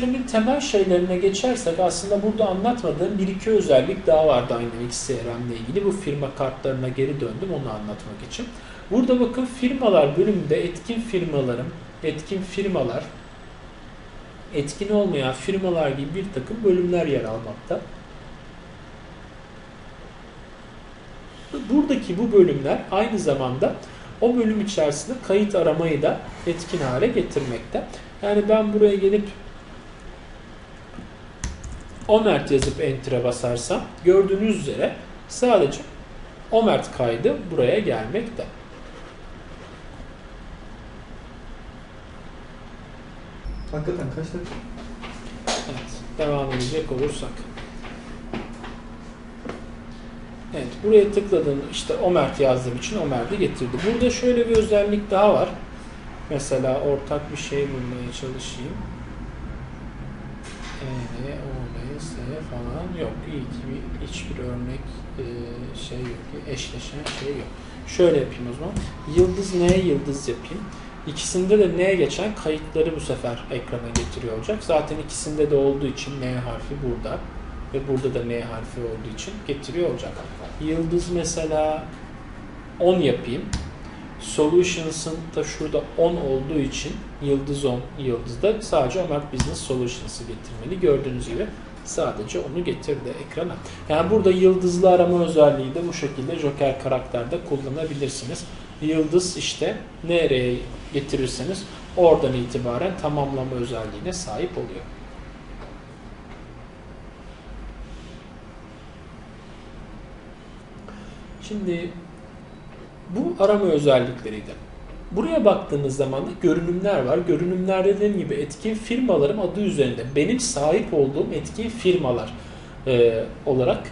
CRM'in temel şeylerine geçersek aslında burada anlatmadığım bir iki özellik daha var Dynamics CRM ile ilgili. Bu firma kartlarına geri döndüm onu anlatmak için. Burada bakın firmalar bölümünde etkin firmalarım, etkin firmalar, etkin olmayan firmalar gibi bir takım bölümler yer almakta. Buradaki bu bölümler aynı zamanda o bölüm içerisinde kayıt aramayı da etkin hale getirmekte. Yani ben buraya gelip Omert yazıp Enter'e basarsam gördüğünüz üzere sadece Omert kaydı buraya gelmekte. Hakikaten kaç dakika? Evet, devam edecek olursak. Evet, buraya tıkladım işte Omert yazdığım için Omert'i getirdi. Burada şöyle bir özellik daha var. Mesela ortak bir şey bulmaya çalışayım. E, O, N, S falan yok. İyi hiçbir örnek e, şey yok. Eşleşen şey yok. Şöyle yapayım o zaman. Yıldız N yıldız yapayım. İkisinde de N geçen kayıtları bu sefer ekrana getiriyor olacak. Zaten ikisinde de olduğu için N harfi burada ve burada da N harfi olduğu için getiriyor olacak. Yıldız mesela 10 yapayım. Solutions'ın da şurada 10 olduğu için Yıldız 10 Yıldız'da sadece Omart Business Solutions'ı getirmeli. Gördüğünüz gibi sadece onu getirdi ekrana. Yani burada yıldızlı arama özelliği de bu şekilde Joker karakterde kullanabilirsiniz. Yıldız işte nereye getirirseniz oradan itibaren tamamlama özelliğine sahip oluyor. Şimdi bu arama özellikleriydi. Buraya baktığınız zaman da görünümler var. Görünümler dediğim gibi etkin firmalarım adı üzerinde. Benim sahip olduğum etkin firmalar e, olarak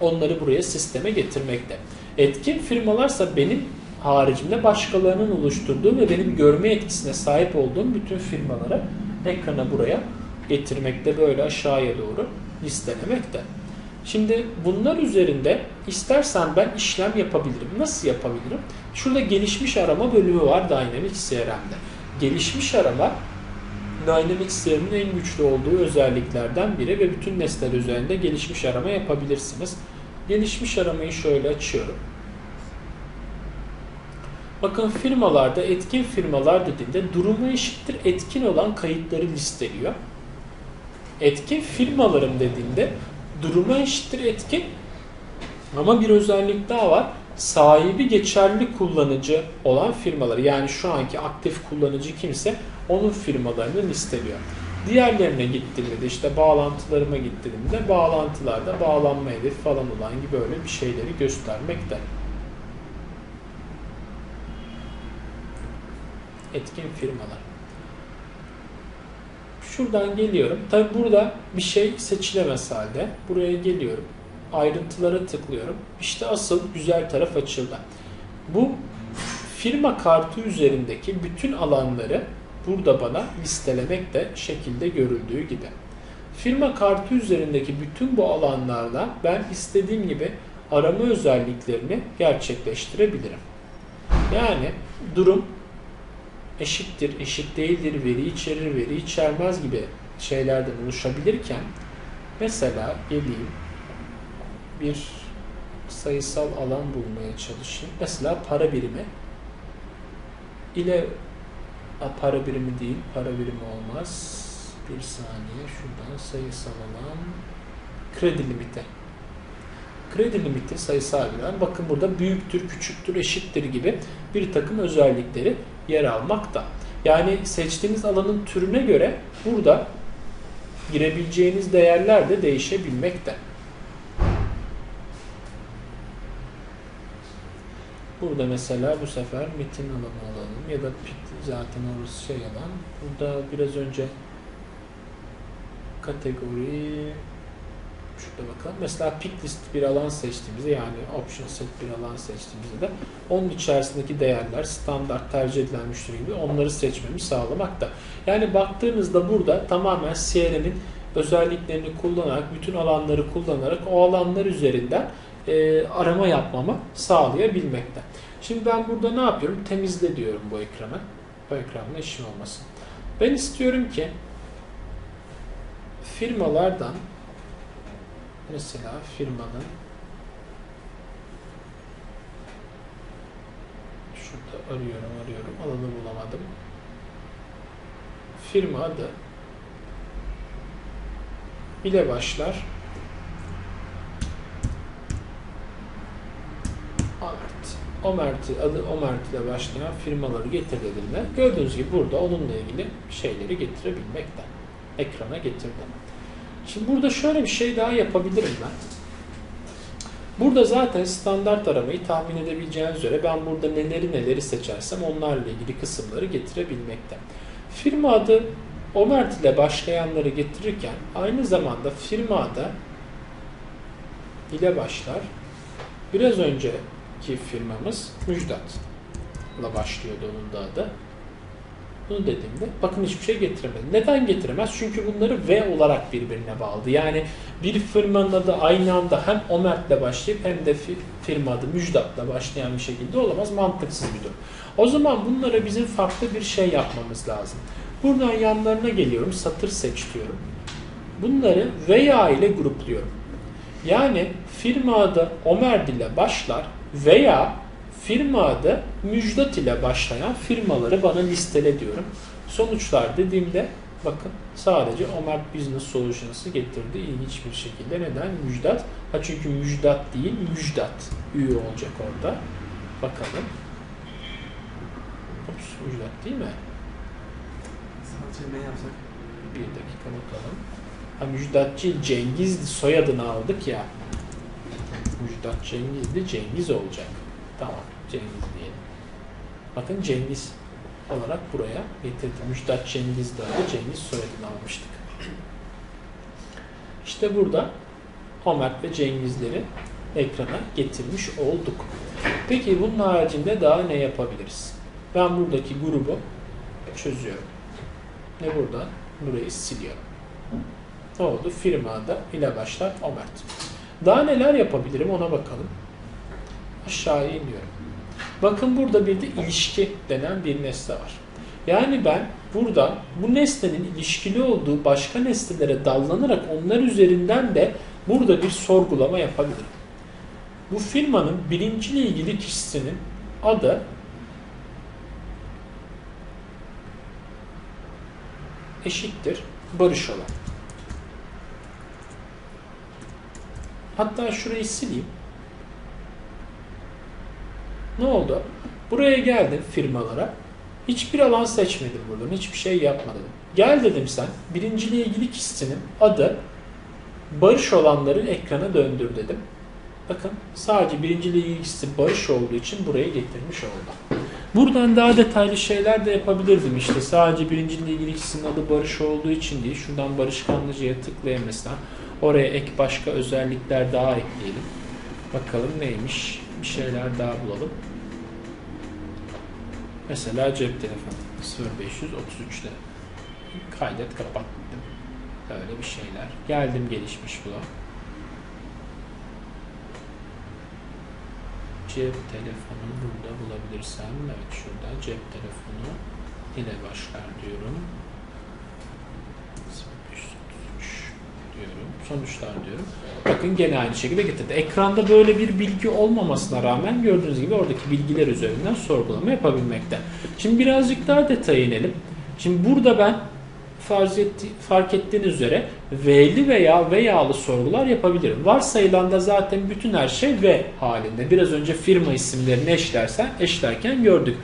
onları buraya sisteme getirmekte. Etkin firmalarsa benim haricinde başkalarının oluşturduğu ve benim görme etkisine sahip olduğum bütün firmaları ekrana buraya getirmekte böyle aşağıya doğru listelemekte. Şimdi bunlar üzerinde istersen ben işlem yapabilirim. Nasıl yapabilirim? Şurada gelişmiş arama bölümü var Dynamics CRM'de. Gelişmiş arama Dynamics CRM'in en güçlü olduğu özelliklerden biri ve bütün nesneler üzerinde gelişmiş arama yapabilirsiniz. Gelişmiş aramayı şöyle açıyorum. Bakın firmalarda etkin firmalar dediğinde durumu eşittir etkin olan kayıtları listeliyor. Etkin firmalarım dediğinde durumu eşittir etkin ama bir özellik daha var. Sahibi geçerli kullanıcı olan firmaları yani şu anki aktif kullanıcı kimse onun firmalarını listeliyor. Diğerlerine gittiğimde de işte bağlantılarıma gittiğimde bağlantılarda bağlanma hedefi falan olan gibi öyle bir şeyleri göstermekte. Etkin firmalar. Şuradan geliyorum. Tabi burada bir şey seçilemez halde. Buraya geliyorum. Ayrıntılara tıklıyorum. İşte asıl güzel taraf açıldı. Bu firma kartı üzerindeki bütün alanları burada bana listelemek de şekilde görüldüğü gibi. Firma kartı üzerindeki bütün bu alanlarda ben istediğim gibi arama özelliklerini gerçekleştirebilirim. Yani durum eşittir, eşit değildir, veri içerir, veri içermez gibi şeylerden oluşabilirken mesela geleyim bir sayısal alan bulmaya çalışayım. Mesela para birimi ile para birimi değil, para birimi olmaz. Bir saniye şuradan sayısal alan kredi limiti. Kredi limiti sayısal bir Bakın burada büyüktür, küçüktür, eşittir gibi bir takım özellikleri yer almakta. Yani seçtiğiniz alanın türüne göre burada girebileceğiniz değerler de değişebilmekte. Burada mesela bu sefer metin alanı alalım ya da pit zaten orası şey alan. Burada biraz önce kategori şurada bakalım. Mesela pick list bir alan seçtiğimizde yani option set bir alan seçtiğimizde de onun içerisindeki değerler standart tercih edilen müşteri gibi onları seçmemi sağlamakta. Yani baktığınızda burada tamamen CRM'in özelliklerini kullanarak, bütün alanları kullanarak o alanlar üzerinden e, arama yapmamı sağlayabilmekte. Şimdi ben burada ne yapıyorum? Temizle diyorum bu ekranı. Bu ekranla işim olmasın. Ben istiyorum ki firmalardan mesela firmanın şurada arıyorum arıyorum alanı bulamadım. Firma adı ile başlar. Omert. Omert'i, adı Omert ile başlayan firmaları getirdiğimde gördüğünüz gibi burada onunla ilgili şeyleri getirebilmekte. Ekrana getirdim. Şimdi burada şöyle bir şey daha yapabilirim ben. Burada zaten standart aramayı tahmin edebileceğiniz üzere ben burada neleri neleri seçersem onlarla ilgili kısımları getirebilmekte. Firma adı Omert ile başlayanları getirirken aynı zamanda firma adı ile başlar. Biraz önceki firmamız Müjdat ile başlıyordu onun da adı. Bunu dediğimde bakın hiçbir şey getiremedi. Neden getiremez? Çünkü bunları V olarak birbirine bağladı. Yani bir firmanın adı aynı anda hem Omert'le başlayıp hem de firma adı Müjdat'la başlayan bir şekilde olamaz. Mantıksız bir durum. O zaman bunlara bizim farklı bir şey yapmamız lazım. Buradan yanlarına geliyorum. Satır seç diyorum. Bunları veya ile grupluyorum. Yani firma adı Omerd ile başlar veya firma adı Müjdat ile başlayan firmaları bana listele diyorum. Sonuçlar dediğimde bakın sadece Omerd Business Solutions'ı getirdi ilginç bir şekilde. Neden? Müjdat. Ha çünkü Müjdat değil Müjdat üye olacak orada. Bakalım. Ups, Müjdat değil mi? Sadece ne yapsak? Bir dakika bakalım. Ha Müjdatçı Cengiz'di soyadını aldık ya. Müjdat Cengiz'di Cengiz olacak. Tamam Cengiz diyelim. Bakın Cengiz olarak buraya getirdim. Müjdat Cengiz öyle Cengiz soyadını almıştık. İşte burada Ömer ve Cengizleri ekrana getirmiş olduk. Peki bunun haricinde daha ne yapabiliriz? Ben buradaki grubu çözüyorum. Ne burada? Burayı siliyorum. Ne oldu? Firmada ile başlar Omert. Daha neler yapabilirim ona bakalım. Aşağıya iniyorum. Bakın burada bir de ilişki denen bir nesne var. Yani ben burada bu nesnenin ilişkili olduğu başka nesnelere dallanarak onlar üzerinden de burada bir sorgulama yapabilirim. Bu firmanın birinciyle ilgili kişisinin adı eşittir barış olan. Hatta şurayı sileyim. Ne oldu? Buraya geldim firmalara. Hiçbir alan seçmedim buradan. Hiçbir şey yapmadım. Gel dedim sen. Birinciyle ilgili kişisinin adı Barış olanları ekrana döndür dedim. Bakın sadece birinciyle ilgili kişisi Barış olduğu için buraya getirmiş oldu. Buradan daha detaylı şeyler de yapabilirdim işte. Sadece birinciyle ilgili kişisinin adı Barış olduğu için değil. Şuradan Barış Kanlıcı'ya tıklayayım mesela. Oraya ek başka özellikler daha ekleyelim. Bakalım neymiş. Bir şeyler daha bulalım. Mesela cep telefonu 0533'te kaydet kapat dedim. Öyle bir şeyler. Geldim gelişmiş bu. Cep telefonunu burada bulabilirsem evet şurada cep telefonu ile başlar diyorum. 0533 diyorum. Sonuçlar diyorum. Bakın gene aynı şekilde getirdi. Ekranda böyle bir bilgi olmamasına rağmen gördüğünüz gibi oradaki bilgiler üzerinden sorgulama yapabilmekte. Şimdi birazcık daha detaya inelim. Şimdi burada ben farz etti, fark ettiğiniz üzere V'li veya veyalı sorgular yapabilirim. Varsayılanda zaten bütün her şey V halinde. Biraz önce firma isimlerini eşlersen, eşlerken gördük.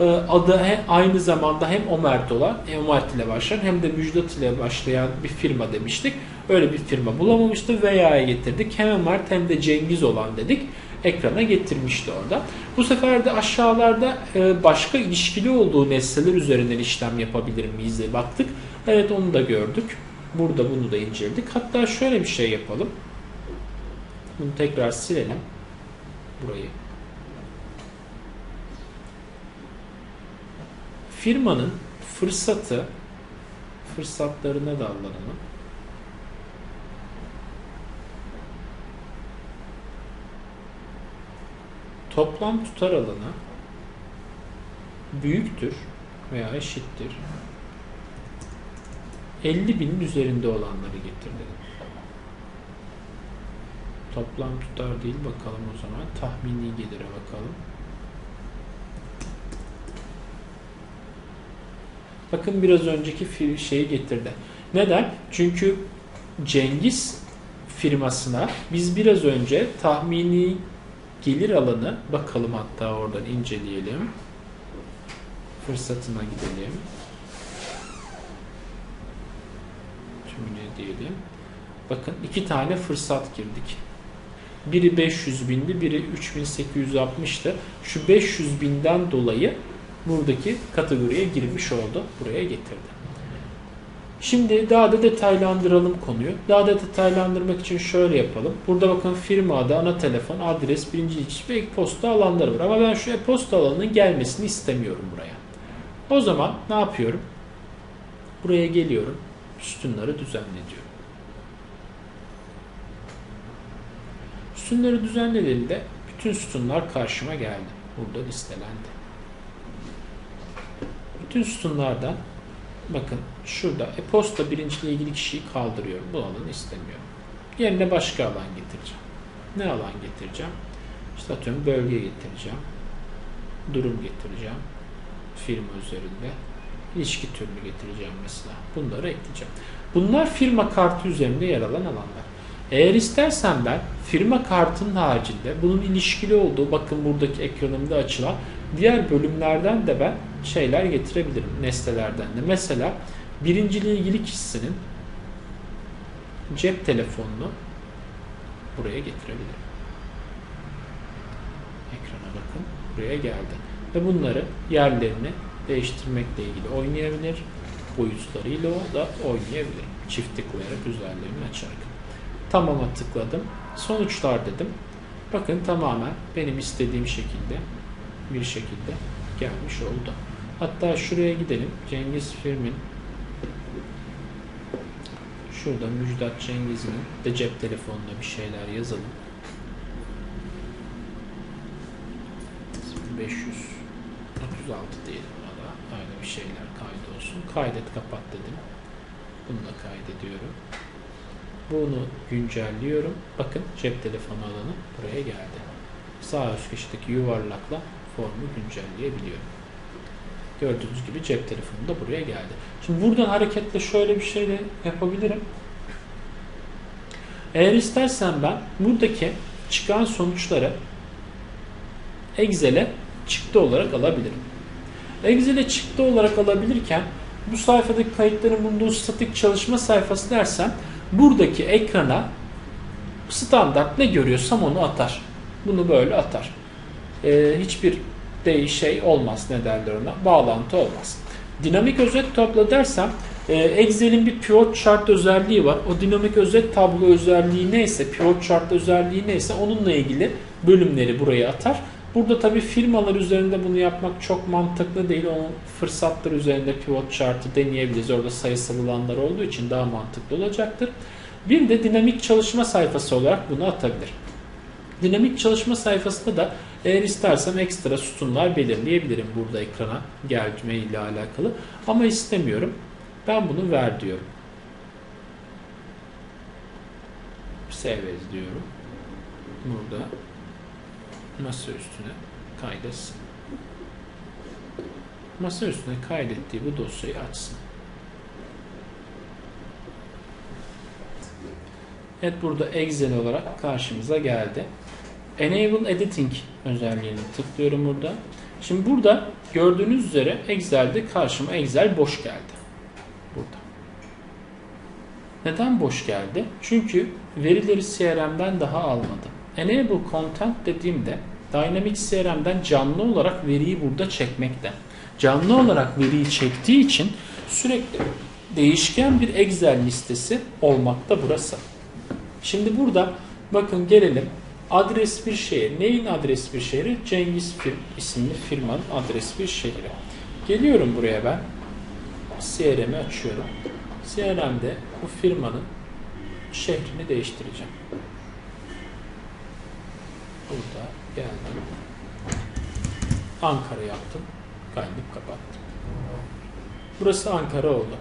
Ee, Adı aynı zamanda hem Omert olan, hem Omert ile başlayan hem de Müjdat ile başlayan bir firma demiştik. Öyle bir firma bulamamıştı. Veya'ya getirdik. Hem Omert hem de Cengiz olan dedik ekrana getirmişti orada. Bu sefer de aşağılarda e, başka ilişkili olduğu nesneler üzerinden işlem yapabilir miyiz diye baktık. Evet onu da gördük. Burada bunu da inceledik. Hatta şöyle bir şey yapalım. Bunu tekrar silelim. Burayı. Firmanın fırsatı fırsatlarına da alalım. toplam tutar alanı büyüktür veya eşittir 50 binin üzerinde olanları getir dedim. Toplam tutar değil bakalım o zaman. Tahmini gelire bakalım. Bakın biraz önceki şeyi getirdi. Neden? Çünkü Cengiz firmasına biz biraz önce tahmini gelir alanı bakalım hatta oradan inceleyelim. Fırsatına gidelim. Tümüne diyelim. Bakın iki tane fırsat girdik. Biri 500 bindi, biri 3860'tı. Şu 500 binden dolayı buradaki kategoriye girmiş oldu. Buraya getirdi. Şimdi daha da detaylandıralım konuyu. Daha da detaylandırmak için şöyle yapalım. Burada bakın firma adı, ana telefon, adres, birinci iş ve e-posta alanları var. Ama ben şu e-posta alanının gelmesini istemiyorum buraya. O zaman ne yapıyorum? Buraya geliyorum. Sütunları düzenle diyorum. Sütunları düzenlediğimde bütün sütunlar karşıma geldi. Burada listelendi. Bütün sütunlardan bakın şurada e-posta birinciyle ilgili kişiyi kaldırıyorum. Bu alanı istemiyorum. Yerine başka alan getireceğim. Ne alan getireceğim? İşte atıyorum bölge getireceğim. Durum getireceğim. Firma üzerinde. ilişki türünü getireceğim mesela. Bunları ekleyeceğim. Bunlar firma kartı üzerinde yer alan alanlar. Eğer istersen ben firma kartının haricinde bunun ilişkili olduğu bakın buradaki ekranımda açılan diğer bölümlerden de ben şeyler getirebilirim nesnelerden de. Mesela birinciyle ilgili kişisinin cep telefonunu buraya getirebilirim. Ekrana bakın. Buraya geldi. Ve bunları yerlerini değiştirmekle ilgili oynayabilir. Boyutlarıyla o da oynayabilirim. Çift tıklayarak üzerlerini açarak. Tamam'a tıkladım. Sonuçlar dedim. Bakın tamamen benim istediğim şekilde bir şekilde gelmiş oldu. Hatta şuraya gidelim. Cengiz Firmin şurada Müjdat Cengiz'in de cep telefonuna bir şeyler yazalım. 536 diyelim ona da. Öyle bir şeyler kaydolsun. Kaydet kapat dedim. Bunu da kaydediyorum. Bunu güncelliyorum. Bakın cep telefonu alanı buraya geldi. Sağ üst köşedeki yuvarlakla formu güncelleyebiliyorum. Gördüğünüz gibi cep telefonu da buraya geldi. Şimdi buradan hareketle şöyle bir şey de yapabilirim. Eğer istersen ben buradaki çıkan sonuçları Excel'e çıktı olarak alabilirim. Excel'e çıktı olarak alabilirken bu sayfadaki kayıtların bulunduğu statik çalışma sayfası dersem buradaki ekrana standart ne görüyorsam onu atar. Bunu böyle atar. Ee, hiçbir değiş şey olmaz ne derler ona. Bağlantı olmaz. Dinamik özet topla dersem e, Excel'in bir pivot chart özelliği var. O dinamik özet tablo özelliği neyse, pivot chart özelliği neyse onunla ilgili bölümleri buraya atar. Burada tabii firmalar üzerinde bunu yapmak çok mantıklı değil. Onun fırsatlar üzerinde pivot chart'ı deneyebiliriz. Orada sayısal alanlar olduğu için daha mantıklı olacaktır. Bir de dinamik çalışma sayfası olarak bunu atabilir. Dinamik çalışma sayfasında da eğer istersem ekstra sütunlar belirleyebilirim burada ekrana gelme ile alakalı. Ama istemiyorum. Ben bunu ver diyorum. Save as diyorum. Burada masa üstüne kaydetsin. Masa üstüne kaydettiği bu dosyayı açsın. Evet burada Excel olarak karşımıza geldi. Enable Editing özelliğini tıklıyorum burada. Şimdi burada gördüğünüz üzere Excel'de karşıma Excel boş geldi. Burada. Neden boş geldi? Çünkü verileri CRM'den daha almadım. Enable Content dediğimde Dynamics CRM'den canlı olarak veriyi burada çekmekte. Canlı olarak veriyi çektiği için sürekli değişken bir Excel listesi olmakta burası. Şimdi burada bakın gelelim adres bir şehir. Neyin adres bir şehri? Cengiz Film isimli firmanın adres bir şehri. Geliyorum buraya ben. CRM'i açıyorum. CRM'de bu firmanın şehrini değiştireceğim. Burada geldim. Ankara yaptım. Kaydıp kapattım. Burası Ankara oldu.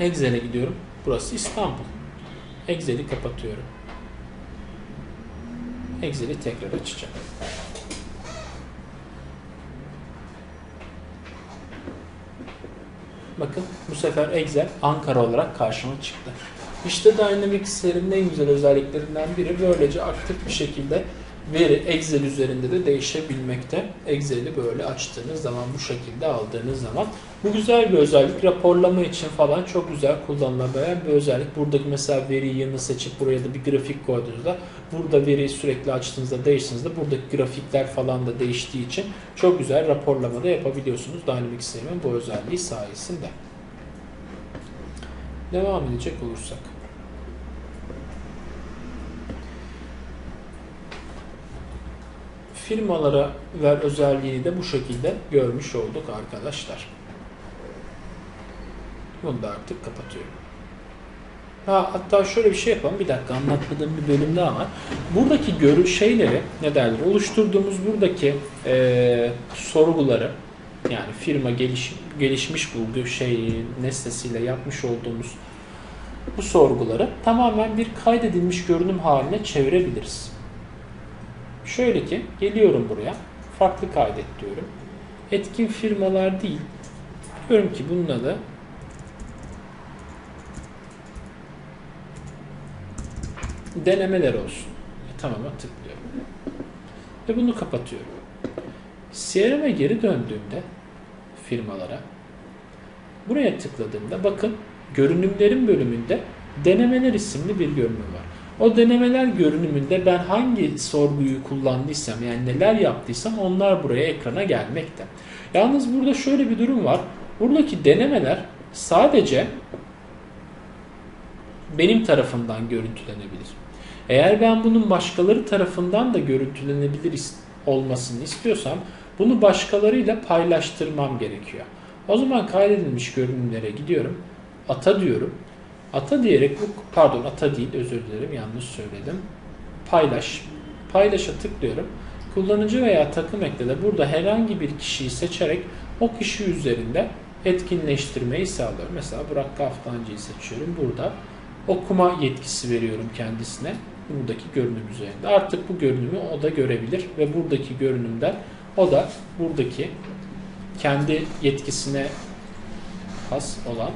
Excel'e gidiyorum. Burası İstanbul. Excel'i kapatıyorum. Excel'i tekrar açacağım. Bakın bu sefer Excel Ankara olarak karşıma çıktı. İşte Dynamics'lerin en güzel özelliklerinden biri böylece aktif bir şekilde veri Excel üzerinde de değişebilmekte. Excel'i böyle açtığınız zaman bu şekilde aldığınız zaman bu güzel bir özellik. Raporlama için falan çok güzel kullanılabilen bir özellik. Buradaki mesela veriyi yanı seçip buraya da bir grafik koyduğunuzda burada veriyi sürekli açtığınızda değiştiğinizde buradaki grafikler falan da değiştiği için çok güzel raporlamada yapabiliyorsunuz Dynamics'lerin bu özelliği sayesinde. Devam edecek olursak. firmalara ver özelliğini de bu şekilde görmüş olduk arkadaşlar. Bunu da artık kapatıyorum. Ha, hatta şöyle bir şey yapalım. Bir dakika anlatmadığım bir bölüm daha var. Buradaki görü şeyleri ne derler? Oluşturduğumuz buradaki e, sorguları yani firma geliş, gelişmiş bulduğu şey nesnesiyle yapmış olduğumuz bu sorguları tamamen bir kaydedilmiş görünüm haline çevirebiliriz. Şöyle ki geliyorum buraya. Farklı kaydet diyorum. Etkin firmalar değil. Diyorum ki bunun adı denemeler olsun. E, tamam'a tıklıyorum. Ve bunu kapatıyorum. CRM'e geri döndüğümde firmalara buraya tıkladığımda bakın görünümlerin bölümünde denemeler isimli bir görünüm var. O denemeler görünümünde ben hangi sorguyu kullandıysam yani neler yaptıysam onlar buraya ekrana gelmekte. Yalnız burada şöyle bir durum var. Buradaki denemeler sadece benim tarafından görüntülenebilir. Eğer ben bunun başkaları tarafından da görüntülenebilir olmasını istiyorsam bunu başkalarıyla paylaştırmam gerekiyor. O zaman kaydedilmiş görünümlere gidiyorum. Ata diyorum. Ata diyerek bu pardon ata değil özür dilerim yanlış söyledim. Paylaş. Paylaşa tıklıyorum. Kullanıcı veya takım ekle de burada herhangi bir kişiyi seçerek o kişi üzerinde etkinleştirmeyi sağlıyorum. Mesela Burak Kaftancı'yı seçiyorum. Burada okuma yetkisi veriyorum kendisine. Buradaki görünüm üzerinde. Artık bu görünümü o da görebilir ve buradaki görünümden o da buradaki kendi yetkisine has olan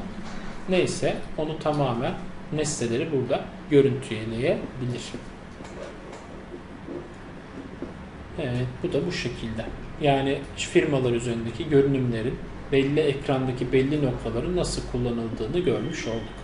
neyse onu tamamen nesneleri burada görüntüleyebilir. Evet bu da bu şekilde. Yani firmalar üzerindeki görünümlerin belli ekrandaki belli noktaların nasıl kullanıldığını görmüş olduk.